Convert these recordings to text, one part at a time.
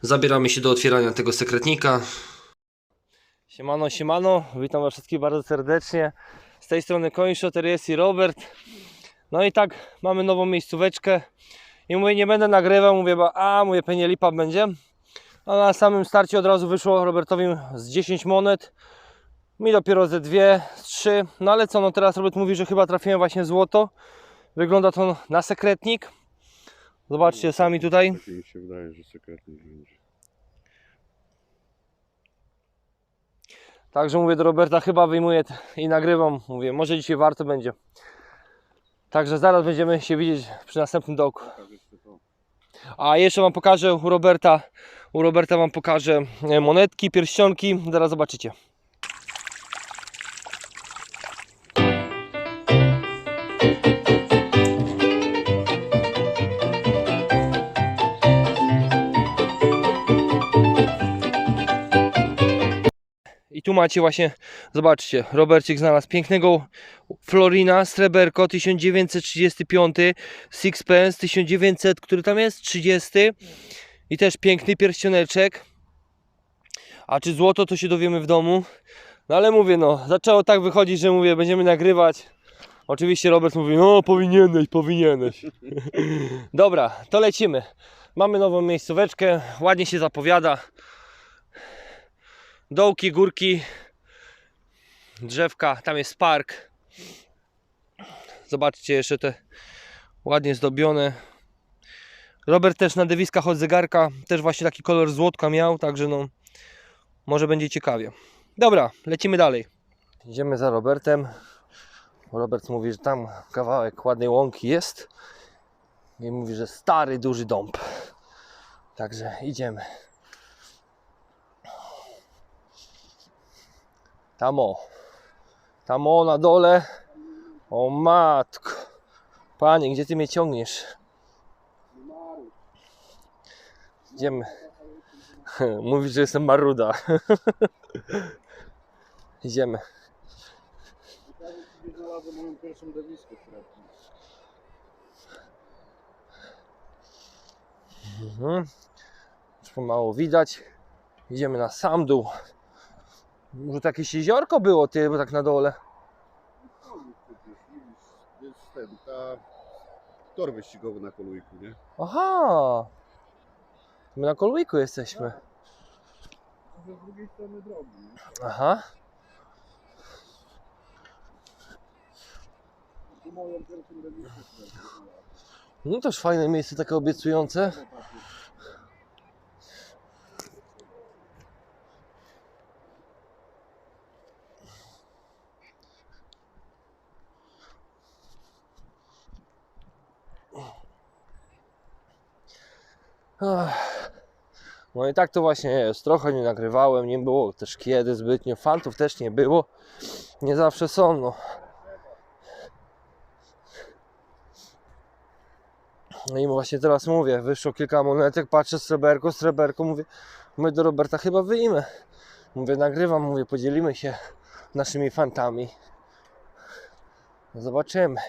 zabieramy się do otwierania tego sekretnika. Siemano, siemano, witam was wszystkich bardzo serdecznie. Z tej strony Końszoter jest i Robert. No i tak, mamy nową miejscóweczkę. I mówię, nie będę nagrywał, mówię, bo a, mówię, pewnie lipa będzie. A na samym starcie od razu wyszło Robertowi z 10 monet. Mi dopiero ze dwie, z trzy. No ale co, no teraz Robert mówi, że chyba trafiłem właśnie złoto. Wygląda to na sekretnik. Zobaczcie sami tutaj. Tak mi się wydaje, że sekretny będzie. Także mówię do Roberta, chyba wyjmuję t- i nagrywam. Mówię, może dzisiaj warto będzie. Także zaraz będziemy się widzieć przy następnym dołku. To. A jeszcze Wam pokażę u Roberta, u Roberta Wam pokażę e, monetki, pierścionki. Zaraz zobaczycie. I tu macie właśnie, zobaczcie, Robercik znalazł pięknego Florina Sreberko 1935 Sixpence 1900, który tam jest? 30 i też piękny pierścioneczek. A czy złoto to się dowiemy w domu. No ale mówię no, zaczęło tak wychodzić, że mówię, będziemy nagrywać. Oczywiście Robert mówi, no powinieneś, powinieneś. Dobra, to lecimy. Mamy nową miejscóweczkę, ładnie się zapowiada dołki, górki drzewka, tam jest park zobaczcie jeszcze te ładnie zdobione Robert też na dewiskach od zegarka też właśnie taki kolor złotka miał, także no może będzie ciekawie. Dobra, lecimy dalej. Idziemy za Robertem. Robert mówi, że tam kawałek ładnej łąki jest. I mówi, że stary, duży dąb. Także idziemy. Tam o. Tam o na dole. O matko. Panie, gdzie ty mnie ciągniesz? Idziemy. Mówi, że jestem maruda. Idziemy. Mhm. Już pomału widać. Idziemy na sam dół. Może to jakieś jeziorko było, ty, bo tak na dole. No, jest ten, ta tor wyścigowy na kolujku, nie? Aha! My na Kolwiku jesteśmy. To z drugiej strony drogi, nie? Aha. Tu moją znalazłem. No też fajne miejsce, takie obiecujące. No i tak to właśnie jest. Trochę nie nagrywałem, nie było też kiedy zbytnio. Fantów też nie było. Nie zawsze są, no. No i właśnie teraz mówię, wyszło kilka monetek, patrzę sreberko, sreberko, mówię, mówię do Roberta, chyba wyjmę. Mówię, nagrywam, mówię, podzielimy się naszymi fantami. Zobaczymy.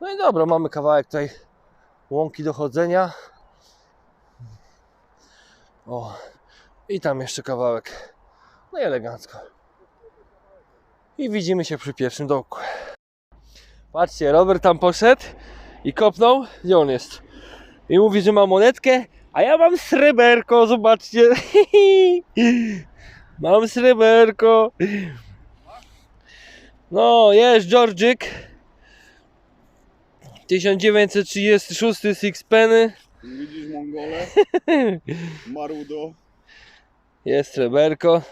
No i dobra, mamy kawałek tutaj łąki do chodzenia. O, i tam jeszcze kawałek. No i elegancko. I widzimy się przy pierwszym dołku. Patrzcie, Robert tam poszedł i kopnął. Gdzie on jest? I mówi, że ma monetkę, a ja mam sreberko, zobaczcie. mam sreberko. No, jest Georgik. 1936 Sixpenny. Widzisz Mongolę? Marudo. Jest sreberko.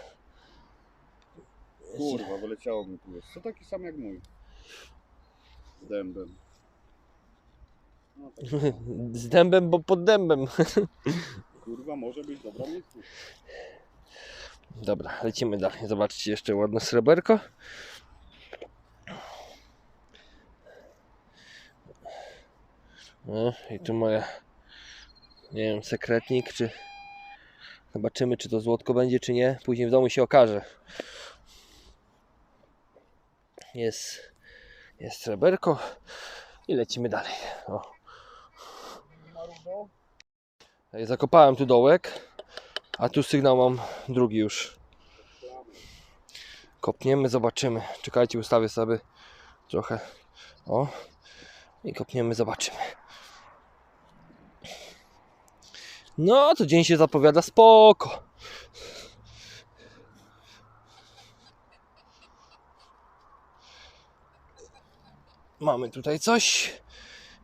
Kurwa, wyleciało mi tu jest. Co taki sam jak mój. Z dębem. No, tak, Z dębem, bo pod dębem. kurwa, może być dobra miejscu. Dobra, lecimy dalej. Zobaczcie jeszcze ładne sreberko. No i tu moja, nie wiem, sekretnik, czy zobaczymy, czy to złotko będzie, czy nie. Później w domu się okaże. Jest, jest sreberko i lecimy dalej. O. Zakopałem tu dołek. A tu sygnał mam drugi już. Kopniemy, zobaczymy. Czekajcie, ustawię sobie trochę. O. I kopniemy, zobaczymy. No, to dzień się zapowiada spoko. Mamy tutaj coś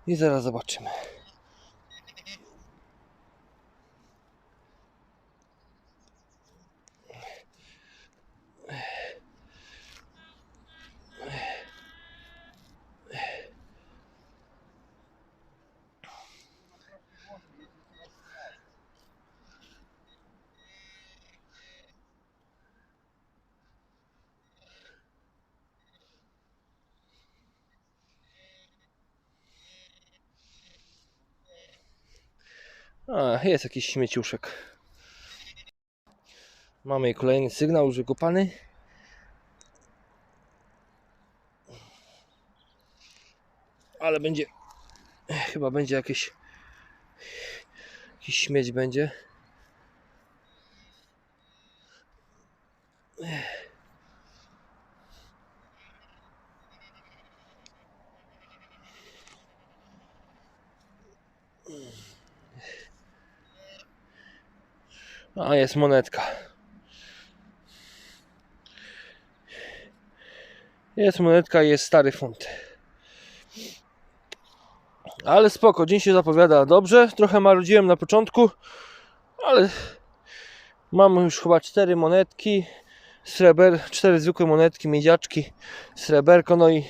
i zaraz zobaczymy. A, jest jakiś śmieciuszek. Mamy kolejny sygnał już wykopany. Ale będzie. Chyba będzie jakieś. Jakiś śmieć będzie. A jest monetka. Jest monetka, jest stary funt. Ale spoko, dzień się zapowiada dobrze. Trochę marudziłem na początku, ale mam już chyba cztery monetki. Sreber, cztery zwykłe monetki, miedziaczki, sreberko, no i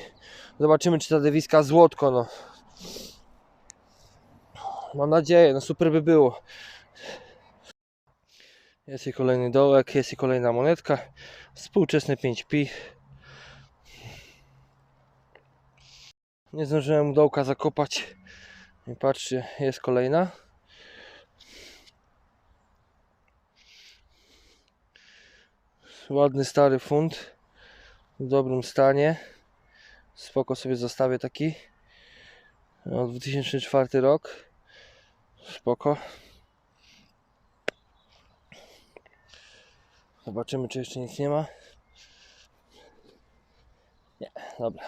zobaczymy czy ta dewiska złotko, no. Mam nadzieję, no super by było. Jest i kolejny dołek, jest i kolejna monetka. Współczesne 5pi. Nie zdążyłem dołka zakopać. I patrzcie, jest kolejna. Ładny stary funt. W dobrym stanie. Spoko sobie zostawię taki. No, 2004 rok. Spoko. Zobaczymy, czy jeszcze nic nie ma. Nie, dobra.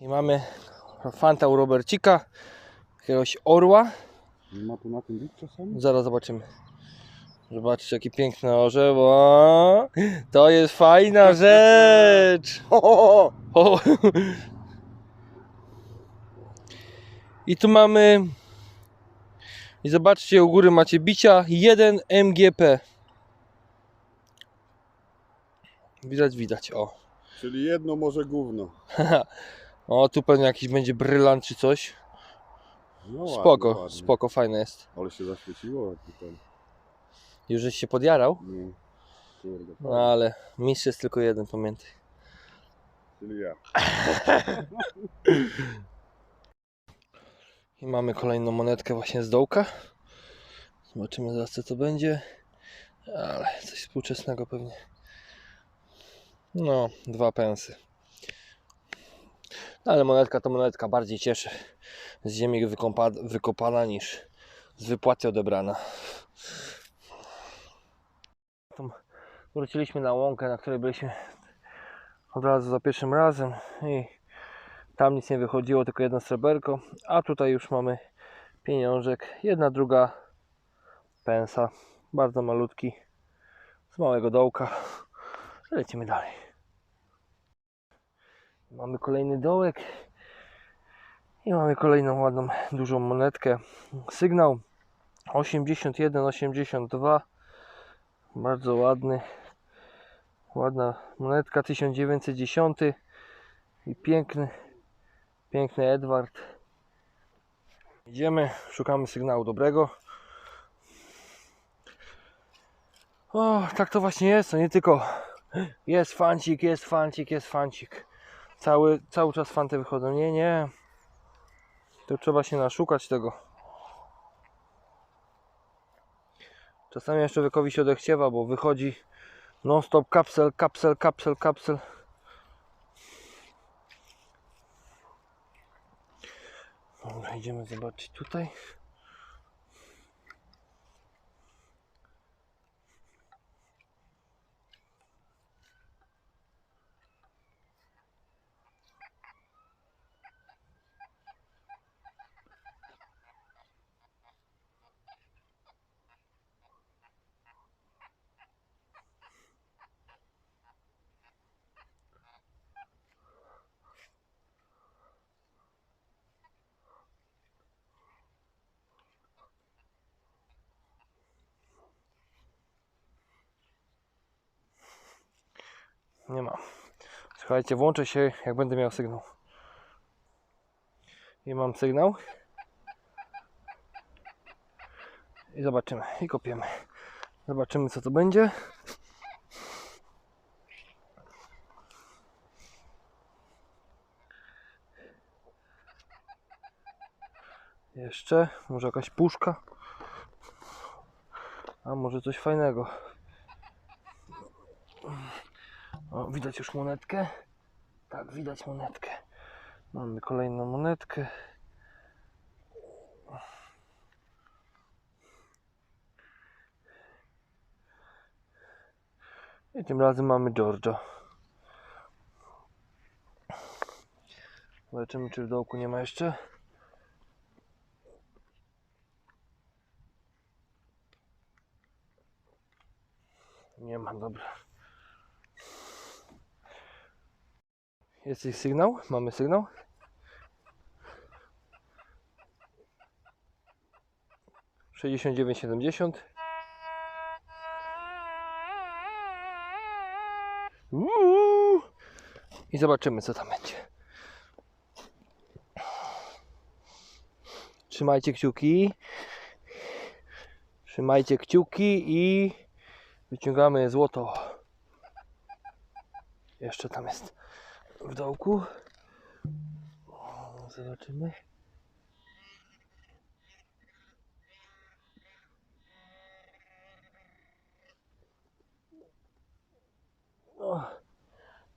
I mamy fanta u Robercika, jakiegoś orła. Nie ma tu na tym być czasami? Zaraz zobaczymy. Zobaczcie, jaki piękny orzeł. O, to jest fajna rzecz. I tu mamy. I zobaczcie, u góry macie bicia 1 MGP. Widać, widać. O. Czyli jedno może gówno. O, tu pewnie jakiś będzie brylant czy coś. No ładnie, Spoko, ładnie. spoko, fajne jest. Ale się zaświeciło tutaj. Już żeś się podjarał? No, kurde. No ale mistrz jest tylko jeden, pamiętaj. Czyli ja. I mamy kolejną monetkę właśnie z dołka. Zobaczymy zaraz co to będzie. Ale coś współczesnego pewnie. No, dwa pensy. No, ale monetka to monetka bardziej cieszy z ziemi wykopana niż z wypłaty odebrana. Wróciliśmy na łąkę, na której byliśmy od razu za pierwszym razem i tam nic nie wychodziło, tylko jedno sreberko, a tutaj już mamy pieniążek, jedna druga pensa, bardzo malutki, z małego dołka. Lecimy dalej. Mamy kolejny dołek i mamy kolejną ładną, dużą monetkę. Sygnał 81, 82, bardzo ładny, ładna monetka 1910 i piękny Piękny Edward. Idziemy, szukamy sygnału dobrego. O, tak to właśnie jest, to nie tylko jest fancik, jest fancik, jest fancik. Cały, cały czas fanty wychodzą. Nie, nie. To trzeba się naszukać tego. Czasami jeszcze wykowi się odechciewa, bo wychodzi non stop kapsel, kapsel, kapsel, kapsel. Dobra, idziemy zobaczyć tutaj. Nie ma. Słuchajcie, włączę się jak będę miał sygnał. I mam sygnał. I zobaczymy. I kopiemy. Zobaczymy co to będzie. Jeszcze, może jakaś puszka. A może coś fajnego. Widać już monetkę. Tak, widać monetkę. Mamy kolejną monetkę. I tym razem mamy Georgia. Zobaczymy, czy w dołku nie ma jeszcze. Nie ma, dobra. Jest jakiś sygnał? Mamy sygnał? Sześćdziesiąt dziewięć, siedemdziesiąt. I zobaczymy co tam będzie. Trzymajcie kciuki. Trzymajcie kciuki i wyciągamy złoto. Jeszcze tam jest w dołku. O, Zobaczymy. O,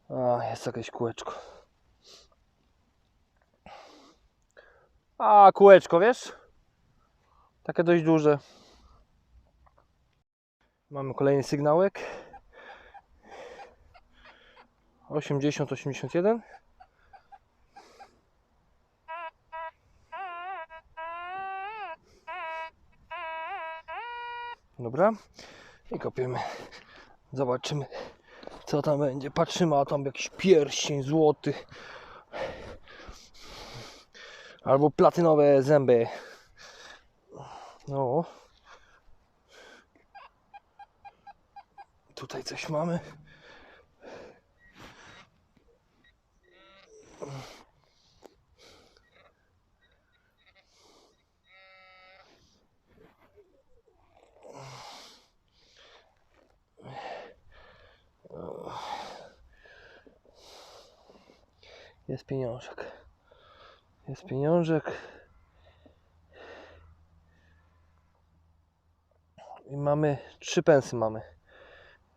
a, jest jakieś kółeczko. A, kółeczko, wiesz? Takie dość duże. Mamy kolejny sygnałek. 80, 81. Dobra. I kopiemy. Zobaczymy, co tam będzie. Patrzymy, a tam jakiś pierścień złoty. Albo platynowe zęby. No. Tutaj coś mamy. Jest pieniążek. Jest pieniążek. I mamy trzy pensy mamy.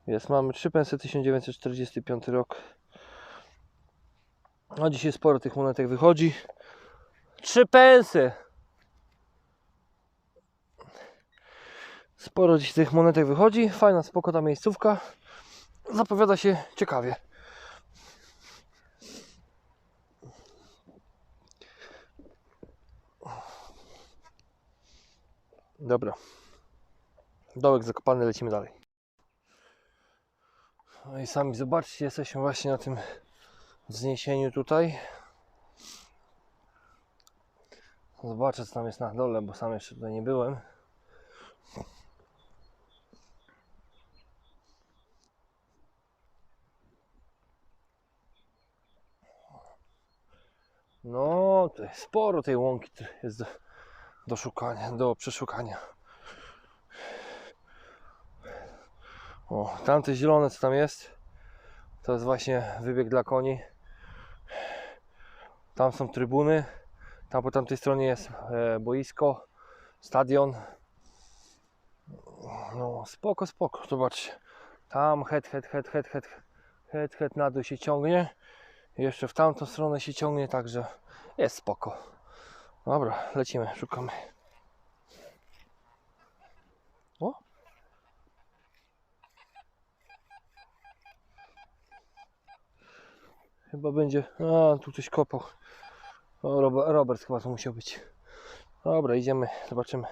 Jest, mamy trzy pensy 1945 rok. No dzisiaj sporo tych monetek wychodzi. Trzy pensy! Sporo dziś tych monetek wychodzi. Fajna, spoko ta miejscówka. Zapowiada się ciekawie. Dobra. Dołek zakopany, lecimy dalej. No i sami zobaczcie, jesteśmy właśnie na tym wzniesieniu tutaj. Zobaczę co tam jest na dole, bo sam jeszcze tutaj nie byłem. No, tutaj sporo tej łąki jest do, do szukania, do przeszukania. O, tamte zielone co tam jest, to jest właśnie wybieg dla koni. Tam są trybuny, tam po tamtej stronie jest e, boisko, stadion. No, spoko, spoko, zobaczcie. Tam head, head, head, head, head, head, head na dół się ciągnie. Jeszcze w tamtą stronę się ciągnie, także jest spoko. Dobra, lecimy, szukamy. O! Chyba będzie. A, tu coś kopał. O, Robert, Robert chyba to musiał być. Dobra, idziemy, zobaczymy.